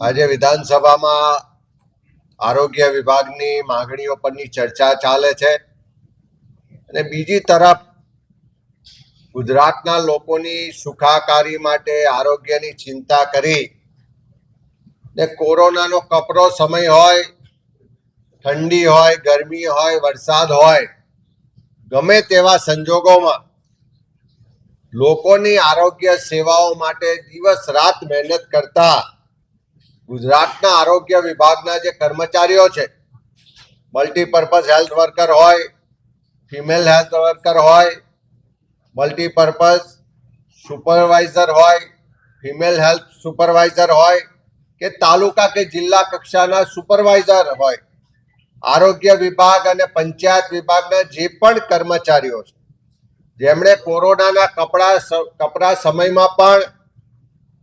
આજે વિધાનસભામાં આરોગ્ય વિભાગની માંગણીઓ પરની ચર્ચા ચાલે છે. અને બીજી તરફ ગુજરાતના લોકોની સુખાકારી માટે આરોગ્યની ચિંતા કરી ને કોરોનાનો કપરો સમય હોય, ઠંડી હોય, ગરમી હોય, વરસાદ હોય, ગમે તેવા સંજોગોમાં લોકોની આરોગ્ય સેવાઓ માટે દિવસ રાત મહેનત કરતા ગુજરાતના આરોગ્ય વિભાગના જે કર્મચારીઓ છે મલ્ટીપર્પઝ હેલ્થ વર્કર હોય ફિમેલ હેલ્થ વર્કર હોય મલ્ટીપર્પઝ સુપરવાઇઝર હોય ફિમેલ હેલ્થ સુપરવાઇઝર હોય, કે તાલુકા કે જિલ્લા કક્ષાના સુપરવાઇઝર હોય, આરોગ્ય વિભાગ અને પંચાયત વિભાગના જે પણ કર્મચારીઓ છે, જેમણે કોરોનાના કપડા કપરા સમયમાં પણ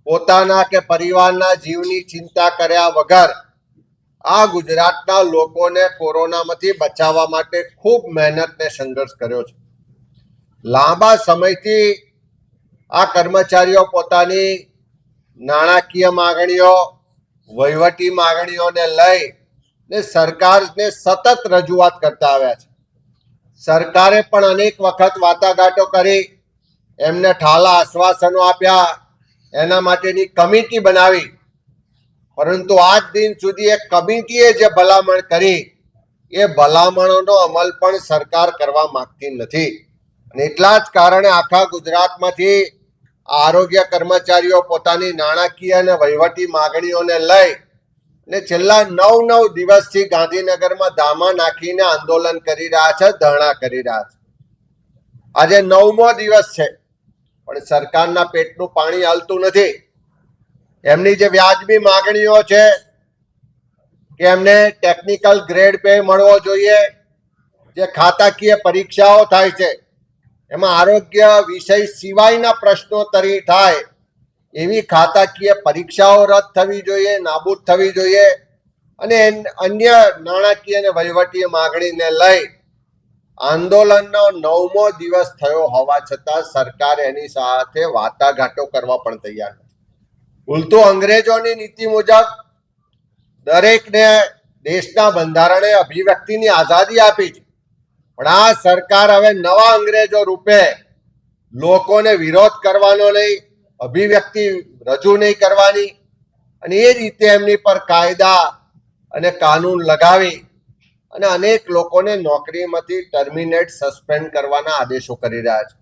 પોતાના કે પરિવારના જીવની ચિંતા કર્યા વગર આ ગુજરાતના લોકોને કોરોનામાંથી બચાવવા માટે ખૂબ મહેનત ને સંઘર્ષ કર્યો છે. લાંબા સમયથી આ કર્મચારીઓ પોતાની નાણાકીય માગણીઓ, વહીવટી માગણીઓને લઈ ને સરકારને સતત રજૂઆત કરતા આવ્યા છે. સરકારે પણ અનેક વખત વાટાઘાટો કરી, એમને ઠાલા આશ્વાસનો આપ્યા એના માટેની કમિટી બનાવી. પરંતુ આજ દિન સુધી એ કમિટીએ જે ભલામણ કરી, એ ભલામણોનો અમલ પણ સરકાર કરવા માંગતી નથી. અને એટલા જ કારણે આખા ગુજરાતમાંથી આરોગ્ય કર્મચારીઓ પોતાની નાણાકીય અને વહીવટી માગણીઓને લઈ ને છેલ્લા નવ નવ દિવસથી ગાંધીનગરમાં ધામા નાખીને આંદોલન કરી રહ્યા છે, ધરણા કરી રહ્યા છે. આજે નવમો દિવસ છે. પણ સરકારના પેટનું પાણી હાલતું નથી. એમની જે વ્યાજબી માગણીઓ છે કે એમને ટેકનિકલ ગ્રેડ પે મળવો જોઈએ, જે ખાતાકીય પરીક્ષાઓ થાય છે, એમાં આરોગ્ય વિષય સિવાયના પ્રશ્નોત્તરી થાય, એવી ખાતાકીય પરીક્ષાઓ રદ થવી જોઈએ, નાબૂદ થવી જોઈએ અને અન્ય નાણાકીય અને વહીવટીય માગણીને લઈ આંદોલનનો નવમો દિવસ થયો હોવા છતાં સરકાર એની સાથે વાટાઘાટો કરવા પણ તૈયાર નથી. ભૂલતું અંગ્રેજોની નીતિ મુજબ દરેકને દેશના બંધારણે અભિવ્યક્તિની આઝાદી આપી છે. પણ આ સરકાર હવે નવા અંગ્રેજો રૂપે લોકોને વિરોધ કરવાનો નહીં, અભિવ્યક્તિ રજૂ નહીં કરવાની અને એ રીતે એમની પર કાયદા અને કાનૂન લગાવી અને અનેક લોકોને નોકરીમાંથી ટર્મિનેટ સસ્પેન્ડ કરવાના આદેશો કરી રહ્યા છે.